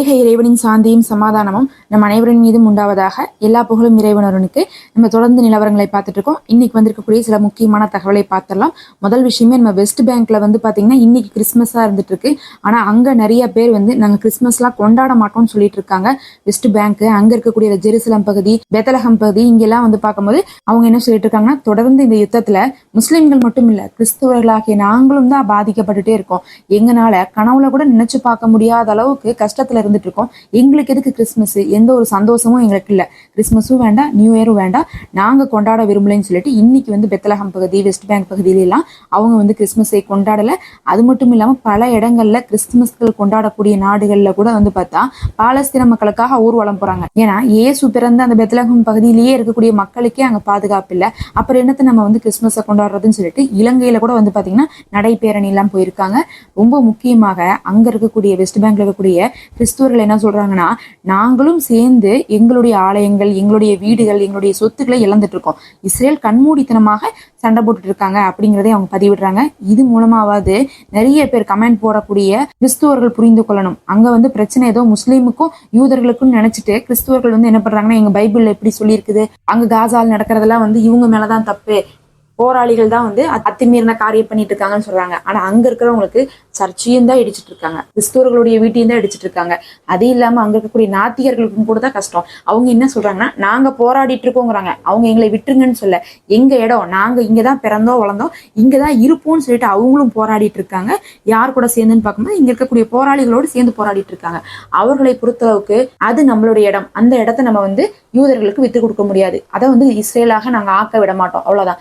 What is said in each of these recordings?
ஏக இறைவனின் சாந்தியும் சமாதானமும் நம் அனைவரின் மீதும் உண்டாவதாக எல்லா புகழும் இறைவனவனுக்கு நம்ம தொடர்ந்து நிலவரங்களை பார்த்துட்டு இருக்கோம் இன்னைக்கு வந்திருக்கக்கூடிய சில முக்கியமான தகவலை பார்த்துடலாம். முதல் விஷயமே நம்ம வெஸ்ட் பேங்க்ல வந்து பாத்தீங்கன்னா இன்னைக்கு கிறிஸ்மஸா இருந்துட்டு இருக்கு ஆனா அங்க நிறைய பேர் வந்து நாங்க கிறிஸ்மஸ்லாம் கொண்டாட மாட்டோம்னு சொல்லிட்டு இருக்காங்க வெஸ்ட் பேங்க் அங்க இருக்கக்கூடிய ஜெருசலம் பகுதி பெத்தலகம் பகுதி இங்கெல்லாம் வந்து பார்க்கும்போது அவங்க என்ன சொல்லிட்டு இருக்காங்கன்னா தொடர்ந்து இந்த யுத்தத்துல முஸ்லிம்கள் மட்டும் இல்ல கிறிஸ்தவர்களாகிய நாங்களும் தான் பாதிக்கப்பட்டுட்டே இருக்கோம். எங்கனால கனவுல கூட நினைச்சு பார்க்க முடியாத அளவுக்கு கஷ்டத்துல இருந்துட்டு இருக்கோம் எங்களுக்கு எதுக்கு கிறிஸ்மஸ் எந்த ஒரு சந்தோஷமும் எங்களுக்கு இல்ல. கிறிஸ்மஸும் வேண்டாம் நியூ இயரும் வேண்டாம். நாங்க கொண்டாட விரும்பலைன்னு சொல்லிட்டு இன்னைக்கு வந்து பெத்தலகம் பகுதி வெஸ்ட் பேங்க் பகுதியில எல்லாம் அவங்க வந்து கிறிஸ்மஸை கொண்டாடல. அது மட்டும் இல்லாம பல இடங்கள்ல கிறிஸ்துமஸ்கள் கொண்டாடக்கூடிய நாடுகள்ல கூட வந்து பார்த்தா பாலஸ்தீன மக்களுக்காக ஊர்வலம் போறாங்க. ஏன்னா இயேசு பிறந்த அந்த பெத்தலகம் பகுதியிலேயே இருக்கக்கூடிய மக்களுக்கே அங்க பாதுகாப்பு இல்லை. அப்புறம் என்னத்தை நம்ம வந்து கிறிஸ்மஸை கொண்டாடுறதுன்னு சொல்லிட்டு இலங்கையில கூட வந்து பாத்தீங்கன்னா நடைபேரணி எல்லாம் போயிருக்காங்க. ரொம்ப முக்கியமாக அங்க இருக்கக்கூடிய வெஸ்ட் பேங்க்ல இருக்கக்கூடிய கிறிஸ்துவர்கள் என்ன சொல்றாங்கன்னா நாங்களும் சேர்ந்து எங்களுடைய ஆலயங்கள் எங்களுடைய வீடுகள் எங்களுடைய சொத்துக்களை இழந்துட்டு இருக்கோம். இஸ்ரேல் கண்மூடித்தனமாக சண்டை போட்டுட்டு இருக்காங்க அப்படிங்கிறதே அவங்க பதிவிடுறாங்க. இது மூலமாவது நிறைய பேர் கமெண்ட் போடக்கூடிய கிறிஸ்துவர்கள் புரிந்து கொள்ளணும். அங்க வந்து பிரச்சனை ஏதோ முஸ்லீமுக்கும் யூதர்களுக்கும் நினைச்சிட்டு கிறிஸ்துவர்கள் வந்து என்ன பண்றாங்கன்னா எங்க பைபிள்ல எப்படி சொல்லியிருக்குது. அங்க காசால் நடக்கிறதெல்லாம் வந்து இவங்க மேலதான் தப்பு. போராளிகள் தான் வந்து அத்துமீறின காரியம் பண்ணிட்டு இருக்காங்கன்னு சொல்றாங்க. ஆனா அங்க இருக்கிறவங்களுக்கு சர்ச்சையும் தான் இடிச்சிட்டு இருக்காங்க கிறிஸ்தவர்களுடைய வீட்டையும் தான் இடிச்சிட்டு இருக்காங்க அது இல்லாம அங்க இருக்கக்கூடிய நாத்திகர்களுக்கும் கூட தான் கஷ்டம். அவங்க என்ன சொல்றாங்கன்னா நாங்க போராடிட்டு இருக்கோங்கிறாங்க. அவங்க எங்களை விட்டுருங்கன்னு சொல்ல. எங்க இடம்? நாங்க இங்கதான் பிறந்தோம் வளர்ந்தோம். இங்கதான் இருப்போம்னு சொல்லிட்டு அவங்களும் போராடிட்டு இருக்காங்க. யார் கூட சேர்ந்துன்னு பார்க்கும்போது இங்க இருக்கக்கூடிய போராளிகளோடு சேர்ந்து போராடிட்டு இருக்காங்க. அவர்களை பொறுத்தளவுக்கு அது நம்மளுடைய இடம். அந்த இடத்த நம்ம வந்து யூதர்களுக்கு வித்து கொடுக்க முடியாது. அதை வந்து இஸ்ரேலாக நாங்க ஆக்க விட மாட்டோம். அவ்வளவுதான்.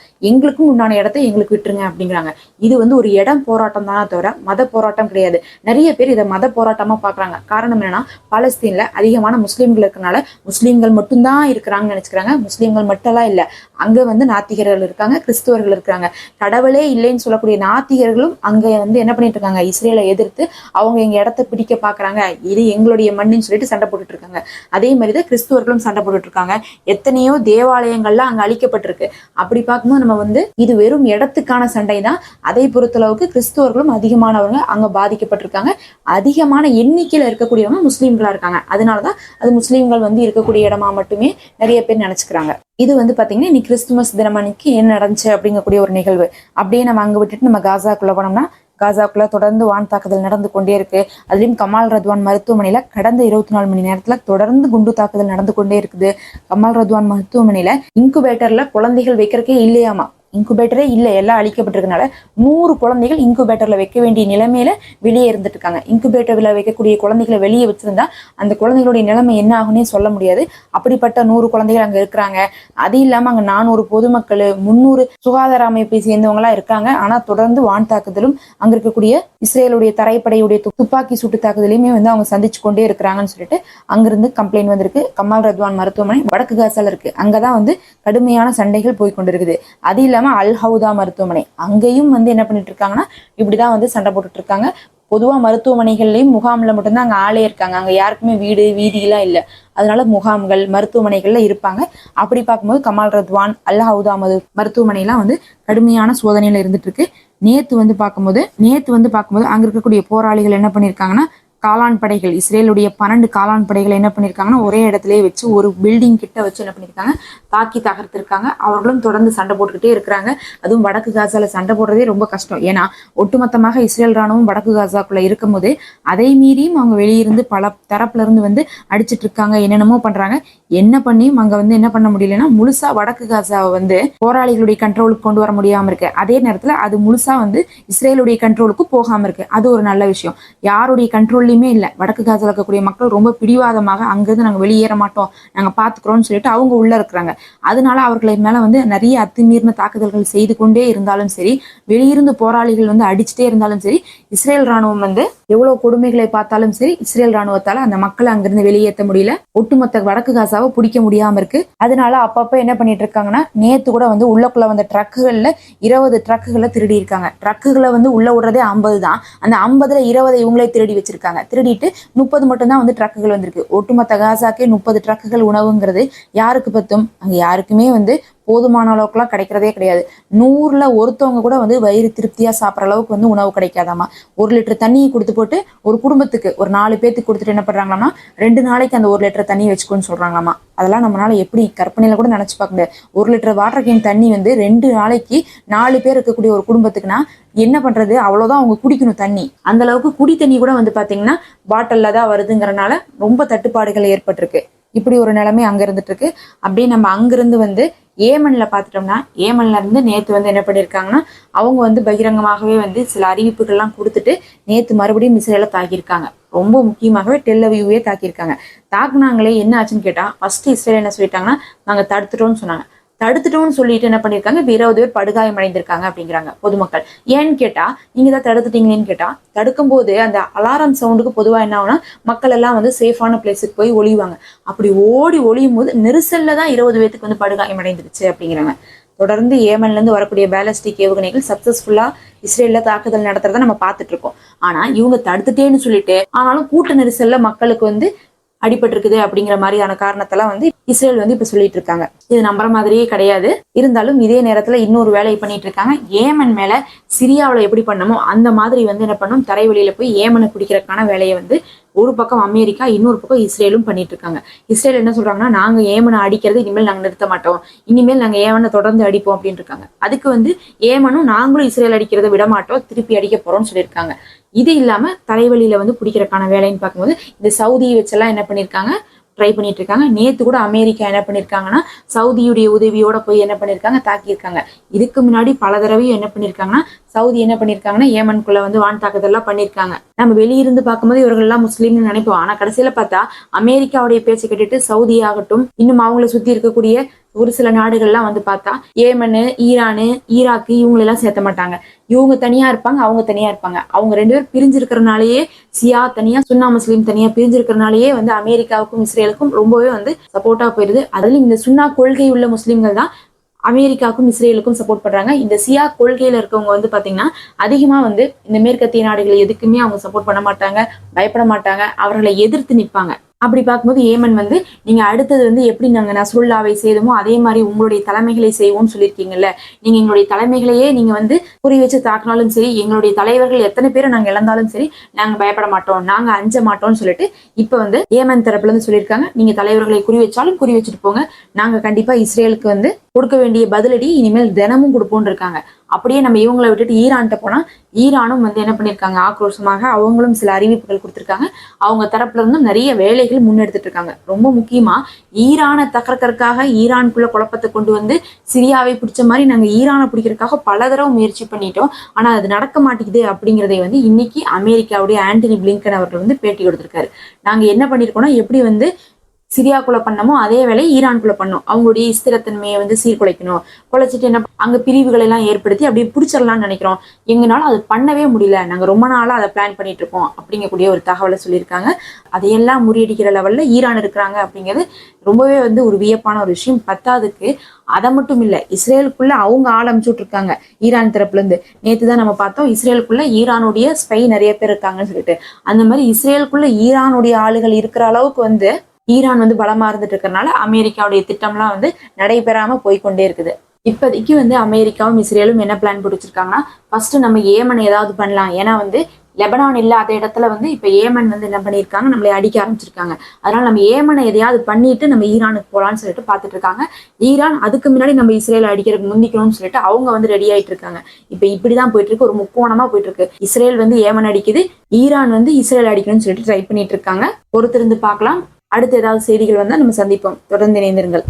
எங்களுக்கும் உண்டான இடத்த எங்களுக்கு விட்டுருங்க அப்படிங்கிறாங்க. இது வந்து ஒரு இடம் போராட்டம் தானே தவிர மத போராட்டம் கிடையாது. நிறைய பேர் இதை மத போராட்டமா பாக்குறாங்க காரணம் என்னன்னா பாலஸ்தீன்ல அதிகமான முஸ்லீம்கள் இருக்கனால முஸ்லீம்கள் மட்டும்தான் இருக்கிறாங்கன்னு நினச்சிக்கிறாங்க. முஸ்லீம்கள் மட்டும்லாம் இல்ல. அங்க வந்து நாத்திகர்கள் இருக்காங்க கிறிஸ்துவர்கள் இருக்காங்க. கடவுளே இல்லைன்னு சொல்லக்கூடிய நாத்திகர்களும் அங்க வந்து என்ன பண்ணிட்டு இருக்காங்க? இஸ்ரேலை எதிர்த்து அவங்க எங்க இடத்த பிடிக்க பாக்குறாங்க இது எங்களுடைய மண்ணுன்னு சொல்லிட்டு சண்டை போட்டுட்டு இருக்காங்க. அதே மாதிரி தான் கிறிஸ்துவர்களும் சண்டை போட்டுட்டு இருக்காங்க. எத்தனையோ தேவாலயங்கள்லாம் அங்க அழிக்கப்பட்டிருக்கு. அப்படி பார்க்கும்போது நம்ம வந்து இது வெறும் இடத்துக்கான சண்டை தான் அதை பொறுத்தளவுக்கு கிறிஸ்துவர்களும் அதிகமானவங்க அங்க பாதிக்கப்பட்டிருக்காங்க. அதிகமான எண்ணிக்கையில இருக்கக்கூடியவங்க முஸ்லீம்களா இருக்காங்க. அதனாலதான் அது முஸ்லீம்கள் வந்து இருக்கக்கூடிய இடமா மட்டுமே நிறைய பேர் நினைச்சுக்கிறாங்க. இது வந்து பாத்தீங்கன்னா இன்னைக்கு கிறிஸ்துமஸ் தினம் அன்னைக்கு என்ன நடந்துச்சு அப்படிங்கக்கூடிய ஒரு நிகழ்வு. அப்படியே நம்ம அங்க விட்டுட்டு நம்ம காசாக்குள்ள போனோம்னா காசாக்குள்ள தொடர்ந்து வான் தாக்குதல் நடந்து கொண்டே இருக்கு. அதுலயும் கமால் ரத்வான் மருத்துவமனையில கடந்த இருபத்தி நாலு மணி நேரத்துல தொடர்ந்து குண்டு தாக்குதல் நடந்து கொண்டே இருக்குது. கமால் ரத்வான் மருத்துவமனையில இன்குபேட்டர்ல குழந்தைகள் வைக்கிறக்கே இல்லையாமா? இன்குபேட்டரே இல்லை எல்லாம் அழிக்கப்பட்டிருக்கனால நூறு குழந்தைகள் இன்குபேட்டரில் வைக்க வேண்டிய நிலைமையில வெளியே இருந்துட்டு இருக்காங்க இன்குபேட்டரில் வைக்கக்கூடிய குழந்தைகளை வெளியே வச்சிருந்தா அந்த குழந்தைகளுடைய நிலைமை என்ன ஆகும்னே சொல்ல முடியாது. அப்படிப்பட்ட நூறு குழந்தைகள் அங்கே இருக்கிறாங்க. அது இல்லாமல் அங்கே நானூறு பொதுமக்கள் முன்னூறு சுகாதார அமைப்பை சேர்ந்தவங்களா இருக்காங்க. ஆனால் தொடர்ந்து வான் தாக்குதலும் அங்கே இருக்கக்கூடிய இஸ்ரேலுடைய தரைப்படையுடைய துப்பாக்கி சூட்டு தாக்குதலையுமே வந்து அவங்க சந்திச்சு கொண்டே இருக்கிறாங்கன்னு சொல்லிட்டு அங்கிருந்து கம்ப்ளைண்ட் வந்திருக்கு. கமால் ரத்வான் மருத்துவமனை வடக்கு காசால இருக்கு. அங்கதான் வந்து கடுமையான சண்டைகள் போய் கொண்டிருக்குது. அது இல்லாம அல் அல்ஹவுதா மருத்துவமனை. அங்கேயும் வந்து என்ன பண்ணிட்டு இருக்காங்கன்னா இப்படிதான் வந்து சண்டை போட்டுட்டு இருக்காங்க பொதுவாக மருத்துவமனைகள்லையும் முகாமில் மட்டும்தான் அங்கே ஆளே இருக்காங்க. அங்கே யாருக்குமே வீடு வீதியெல்லாம் இல்லை. அதனால முகாம்கள் மருத்துவமனைகள்ல இருப்பாங்க. அப்படி பார்க்கும்போது கமால் ரத்வான் அல் ஹவுதா மது மருத்துவமனைலாம் வந்து கடுமையான சோதனையில் இருந்துட்டு இருக்கு நேத்து வந்து பார்க்கும்போது நேத்து வந்து பார்க்கும்போது அங்கே இருக்கக்கூடிய போராளிகள் என்ன பண்ணியிருக்காங்கன்னா காளான் படைகள் இஸ்ரேலுடைய பன்னெண்டு காளான் படைகள் என்ன பண்ணிருக்காங்கன்னா ஒரே இடத்துலயே வச்சு ஒரு பில்டிங் கிட்ட வச்சு என்ன பண்ணிருக்காங்க தாக்கி தகர்த்திருக்காங்க. அவர்களும் தொடர்ந்து சண்டை போட்டுக்கிட்டே இருக்கிறாங்க. அதுவும் வடக்கு காசால சண்டை போடுறதே ரொம்ப கஷ்டம். ஏன்னா ஒட்டுமொத்தமாக இஸ்ரேல் ராணுவம் வடக்கு காசாக்குள்ள இருக்கும்போது அதை மீறியும் அவங்க வெளியிருந்து பல தரப்புல இருந்து வந்து அடிச்சிட்டு இருக்காங்க என்னென்னமோ பண்றாங்க. என்ன பண்ணியும் அங்க வந்து என்ன பண்ண முடியலன்னா முழுசா வடக்கு காசாவை வந்து போராளிகளுடைய கண்ட்ரோலுக்கு கொண்டு வர முடியாம இருக்கு. அதே நேரத்துல அது முழுசா வந்து இஸ்ரேலுடைய கண்ட்ரோலுக்கு போகாம இருக்கு. அது ஒரு நல்ல விஷயம். யாருடைய கண்ட்ரோல் கண்ட்ரோல்லையுமே இல்லை. வடக்கு காசில் இருக்கக்கூடிய மக்கள் ரொம்ப பிடிவாதமாக அங்கேருந்து நாங்கள் வெளியேற மாட்டோம். நாங்கள் பார்த்துக்குறோம்னு சொல்லிட்டு அவங்க உள்ளே இருக்கிறாங்க. அதனால அவர்களை மேலே வந்து நிறைய அத்துமீறின தாக்குதல்கள் செய்து கொண்டே இருந்தாலும் சரி வெளியிருந்து போராளிகள் வந்து அடிச்சுட்டே இருந்தாலும் சரி இஸ்ரேல் ராணுவம் வந்து எவ்வளவு கொடுமைகளை பார்த்தாலும் சரி இஸ்ரேல் ராணுவத்தால அந்த மக்களை அங்கிருந்து வெளியேற்ற முடியல. ஒட்டுமொத்த வடக்கு காசாவை பிடிக்க முடியாம இருக்கு. அதனால அப்பப்ப என்ன பண்ணிட்டு இருக்காங்கன்னா நேத்து கூட வந்து உள்ளக்குள்ள வந்த ட்ரக்குகள்ல இருபது ட்ரக்குகளை திருடி இருக்காங்க. ட்ரக்குகளை வந்து உள்ள விடுறதே ஐம்பது தான். அந்த ஐம்பதுல இருபதை இவங்களே திருடி வச்சிருக்காங்க. திருடிட்டு முப்பது மட்டும்தான் வந்து ட்ரக்குகள் வந்திருக்கு. ஒட்டுமொத்த காசாக்கே முப்பது ட்ரக்குகள் உணவுங்கிறது யாருக்கு பத்தும்? அங்க யாருக்குமே வந்து போதுமான அளவுக்குலாம் கிடைக்கிறதே கிடையாது. நூறுல ஒருத்தவங்க கூட வந்து வயிறு திருப்தியா சாப்பிட்ற அளவுக்கு வந்து உணவு கிடைக்காதாமா? ஒரு லிட்டர் தண்ணியை கொடுத்து போட்டு ஒரு குடும்பத்துக்கு ஒரு நாலு பேத்துக்கு கொடுத்துட்டு என்ன பண்றாங்களாமா ரெண்டு நாளைக்கு அந்த ஒரு லிட்டர் தண்ணி வச்சுக்கோன்னு சொல்றாங்களாமா அதெல்லாம் நம்மளால எப்படி கற்பனையில கூட நினைச்சு பார்க்க முடியாது. ஒரு லிட்டர் வாட்டர் கேன் தண்ணி வந்து ரெண்டு நாளைக்கு நாலு பேர் இருக்கக்கூடிய ஒரு குடும்பத்துக்குன்னா என்ன பண்றது? அவ்வளவுதான் அவங்க குடிக்கணும் தண்ணி. அந்த அளவுக்கு குடி தண்ணி கூட வந்து பாத்தீங்கன்னா பாட்டில்ல தான் வருதுங்கிறனால ரொம்ப தட்டுப்பாடுகள் ஏற்பட்டிருக்கு. இப்படி ஒரு நிலைமை அங்க இருந்துட்டு இருக்கு. அப்படியே நம்ம அங்கிருந்து வந்து ஏமன்ல பார்த்துட்டோம்னா ஏமன்ல இருந்து நேற்று வந்து என்ன பண்ணியிருக்காங்கன்னா அவங்க வந்து பகிரங்கமாகவே வந்து சில அறிவிப்புகள்லாம் கொடுத்துட்டு நேற்று மறுபடியும் இஸ்ரேலை தாக்கியிருக்காங்க. ரொம்ப முக்கியமாகவே டெல்லவியூவே தாக்கியிருக்காங்க. தாக்குனாங்களே என்ன ஆச்சுன்னு கேட்டால் ஃபர்ஸ்ட் இஸ்ரேல் என்ன சொல்லிட்டாங்கன்னா நாங்கள் தடுத்துட்டோம்னு சொன்னாங்க. தடுத்துட்டோம்னு சொல்லிட்டு என்ன பண்ணிருக்காங்க? இப்ப இருபது பேர் படுகாயம் அடைந்திருக்காங்க அப்படிங்கிறாங்க பொதுமக்கள். ஏன்னு கேட்டா நீங்க தான் தடுத்துட்டீங்களேன்னு கேட்டா தடுக்கும் போது அந்த அலாரம் சவுண்டுக்கு பொதுவா என்ன ஆகும்னா மக்கள் எல்லாம் வந்து சேஃபான பிளேஸுக்கு போய் ஒளிவாங்க அப்படி ஓடி ஒளியும் போது நெரிசல்ல தான் இருபது பேத்துக்கு வந்து படுகாயம் அடைந்துருச்சு அப்படிங்கிறாங்க. தொடர்ந்து ஏமன்ல இருந்து வரக்கூடிய பேலஸ்டிக் ஏவுகணைகள் சக்சஸ்ஃபுல்லா இஸ்ரேல்ல தாக்குதல் நடத்துறத நம்ம பார்த்துட்டு இருக்கோம். ஆனா இவங்க தடுத்துட்டேன்னு சொல்லிட்டு ஆனாலும் கூட்ட நெரிசல்ல மக்களுக்கு வந்து அடிபட்டிருக்குது அப்படிங்கிற மாதிரியான காரணத்தெல்லாம் வந்து இஸ்ரேல் வந்து இப்ப சொல்லிட்டு இருக்காங்க இது நம்புற மாதிரியே கிடையாது. இருந்தாலும் இதே நேரத்துல இன்னொரு வேலையை பண்ணிட்டு இருக்காங்க ஏமன் மேல சிரியாவில் எப்படி பண்ணமோ அந்த மாதிரி வந்து என்ன பண்ணும்? தரைவெளியில போய் ஏமனை பிடிக்கிறதுக்கான வேலையை வந்து ஒரு பக்கம் அமெரிக்கா இன்னொரு பக்கம் இஸ்ரேலும் பண்ணிட்டு இருக்காங்க இஸ்ரேல் என்ன சொல்றாங்கன்னா நாங்க ஏமனை அடிக்கிறது இனிமேல் நாங்க நிறுத்த மாட்டோம். இனிமேல் நாங்க ஏமனை தொடர்ந்து அடிப்போம் அப்படின்னு இருக்காங்க அதுக்கு வந்து ஏமனும் நாங்களும் இஸ்ரேல் அடிக்கிறத விட மாட்டோம் திருப்பி அடிக்க போறோம்னு சொல்லியிருக்காங்க. இது இல்லாம தலைவலியில வந்து பிடிக்கிறக்கான வேலைன்னு பார்க்கும்போது இந்த சவுதியை வச்செல்லாம் என்ன பண்ணியிருக்காங்க ட்ரை பண்ணிட்டு இருக்காங்க நேத்து கூட அமெரிக்கா என்ன பண்ணிருக்காங்கன்னா சவுதியுடைய உதவியோட போய் என்ன பண்ணிருக்காங்க? தாக்கியிருக்காங்க. இதுக்கு முன்னாடி பல தடவையும் என்ன பண்ணிருக்காங்கன்னா சவுதி என்ன பண்ணிருக்காங்கன்னா ஏமனுக்குள்ள வந்து வான் தாக்குதல்லாம் பண்ணிருக்காங்க. நம்ம வெளியிருந்து பார்க்கும்போது இவர்கள் எல்லாம் முஸ்லீம்னு நினைப்போம். ஆனா கடைசியில பார்த்தா அமெரிக்காவுடைய பேச்சை கேட்டுட்டு சவுதி ஆகட்டும் இன்னும் அவங்கள சுத்தி இருக்கக்கூடிய ஒரு சில நாடுகள்லாம் வந்து பார்த்தா ஏமனு ஈரானு ஈராக்கு இவங்களெல்லாம் சேர்த்த மாட்டாங்க. இவங்க தனியா இருப்பாங்க அவங்க தனியா இருப்பாங்க. அவங்க ரெண்டு பேரும் பிரிஞ்சிருக்கிறனாலேயே சியா தனியா சுன்னா முஸ்லீம் தனியா பிரிஞ்சிருக்கிறனாலேயே வந்து அமெரிக்காவுக்கும் இஸ்ரேலுக்கும் ரொம்பவே வந்து சப்போர்ட்டா போயிருது. அதுலயும் இந்த சுன்னா கொள்கை உள்ள முஸ்லீம்கள் தான் அமெரிக்காவுக்கும் இஸ்ரேலுக்கும் சப்போர்ட் பண்றாங்க. இந்த சியா கொள்கையில இருக்கவங்க வந்து பாத்தீங்கன்னா அதிகமா வந்து இந்த மேற்கத்திய நாடுகள் எதுக்குமே அவங்க சப்போர்ட் பண்ண மாட்டாங்க பயப்பட மாட்டாங்க. அவர்களை எதிர்த்து நிற்பாங்க. அப்படி பார்க்கும்போது ஏமன் வந்து நீங்க அடுத்தது வந்து எப்படி நாங்க நஸ்ருல்லாவை செய்தோமோ அதே மாதிரி உங்களுடைய தலைமைகளை செய்வோம்னு சொல்லியிருக்கீங்கல்ல. நீங்க எங்களுடைய தலைமைகளையே நீங்க வந்து குறி வச்சு தாக்கினாலும் சரி எங்களுடைய தலைவர்கள் எத்தனை பேரை நாங்க இழந்தாலும் சரி நாங்க பயப்பட மாட்டோம். நாங்க அஞ்ச மாட்டோம்னு சொல்லிட்டு இப்ப வந்து ஏமன் தரப்புல இருந்து சொல்லியிருக்காங்க. நீங்க தலைவர்களை குறி வச்சாலும் குறி வச்சுட்டு போங்க. நாங்க கண்டிப்பா இஸ்ரேலுக்கு வந்து கொடுக்க வேண்டிய பதிலடி இனிமேல் தினமும் கொடுப்போம்னு இருக்காங்க. அப்படியே நம்ம இவங்களை விட்டுட்டு ஈரான்கிட்ட போனால் ஈரானும் வந்து என்ன பண்ணியிருக்காங்க ஆக்ரோஷமாக அவங்களும் சில அறிவிப்புகள் கொடுத்துருக்காங்க. அவங்க தரப்புல இருந்தும் நிறைய வேலைகள் முன்னெடுத்துட்டு இருக்காங்க ரொம்ப முக்கியமாக ஈரானை தகர்க்கறதுக்காக ஈரானுக்குள்ள குழப்பத்தை கொண்டு வந்து சிரியாவை பிடிச்ச மாதிரி நாங்கள் ஈரானை பிடிக்கிறதுக்காக பல தடவை முயற்சி பண்ணிட்டோம். ஆனால் அது நடக்க மாட்டேங்குது அப்படிங்கிறதை வந்து இன்னைக்கு அமெரிக்காவுடைய ஆண்டனி பிளிங்கன் அவர்கள் வந்து பேட்டி கொடுத்துருக்காரு. நாங்கள் என்ன பண்ணியிருக்கோம்னா எப்படி வந்து சிரியாக்குள்ள பண்ணமோ அதே வேலை ஈரானுக்குள்ள பண்ணோம் அவங்களுடைய ஸ்திரத்தன்மையை வந்து சீர்குலைக்கணும். குலைச்சிட்டு என்ன அங்க பிரிவுகளை எல்லாம் ஏற்படுத்தி அப்படியே பிடிச்சிடலாம்னு நினைக்கிறோம். எங்கனால அது பண்ணவே முடியல. நாங்க ரொம்ப நாளா அதை பிளான் பண்ணிட்டு இருக்கோம் அப்படிங்கக்கூடிய ஒரு தகவலை சொல்லியிருக்காங்க. அதையெல்லாம் முறியடிக்கிற லெவல்ல ஈரான் இருக்கிறாங்க அப்படிங்கிறது ரொம்பவே வந்து ஒரு வியப்பான ஒரு விஷயம். பத்தாதுக்கு அதை மட்டும் இல்லை இஸ்ரேலுக்குள்ள அவங்க ஆரம்பிச்சுட்டு இருக்காங்க ஈரான் தரப்புல இருந்து நேத்து தான் நம்ம பார்த்தோம் இஸ்ரேலுக்குள்ள ஈரானுடைய ஸ்பை நிறைய பேர் இருக்காங்கன்னு சொல்லிட்டு. அந்த மாதிரி இஸ்ரேலுக்குள்ள ஈரானுடைய ஆளுகள் இருக்கிற அளவுக்கு வந்து ஈரான் வந்து பலமா இருந்துட்டு இருக்கறனால அமெரிக்காவுடைய திட்டம்லாம் வந்து நடைபெறாம போய்க்கொண்டே இருக்குது. இப்போதைக்கு வந்து அமெரிக்காவும் இஸ்ரேலும் என்ன பிளான் பிடிச்சிருக்காங்கன்னா ஃபர்ஸ்ட் நம்ம ஏமன் ஏதாவது பண்ணலாம். ஏன்னா வந்து லெபனான் இல்லாத இடத்துல வந்து இப்ப ஏமன் வந்து என்ன பண்ணியிருக்காங்க நம்மளை அடிக்க ஆரம்பிச்சிருக்காங்க. அதனால நம்ம ஏமனை எதையாவது பண்ணிட்டு நம்ம ஈரானுக்கு போகலான்னு சொல்லிட்டு பார்த்துட்டு இருக்காங்க ஈரான் அதுக்கு முன்னாடி நம்ம இஸ்ரேல் அடிக்கிறதுக்கு முந்திக்கணும்னு சொல்லிட்டு அவங்க வந்து ரெடி ஆயிட்டு இருக்காங்க இப்ப இப்படிதான் போயிட்டு இருக்கு ஒரு முக்கோணமா போயிட்டு இருக்கு இஸ்ரேல் வந்து ஏமன் அடிக்குது ஈரான் வந்து இஸ்ரேல் அடிக்கணும்னு சொல்லிட்டு ட்ரை பண்ணிட்டு இருக்காங்க பொறுத்திருந்து பார்க்கலாம். அடுத்து ஏதாவது செய்திகள் வந்தால் நம்ம சந்திப்போம். தொடர்ந்து இணைந்திருங்கள்.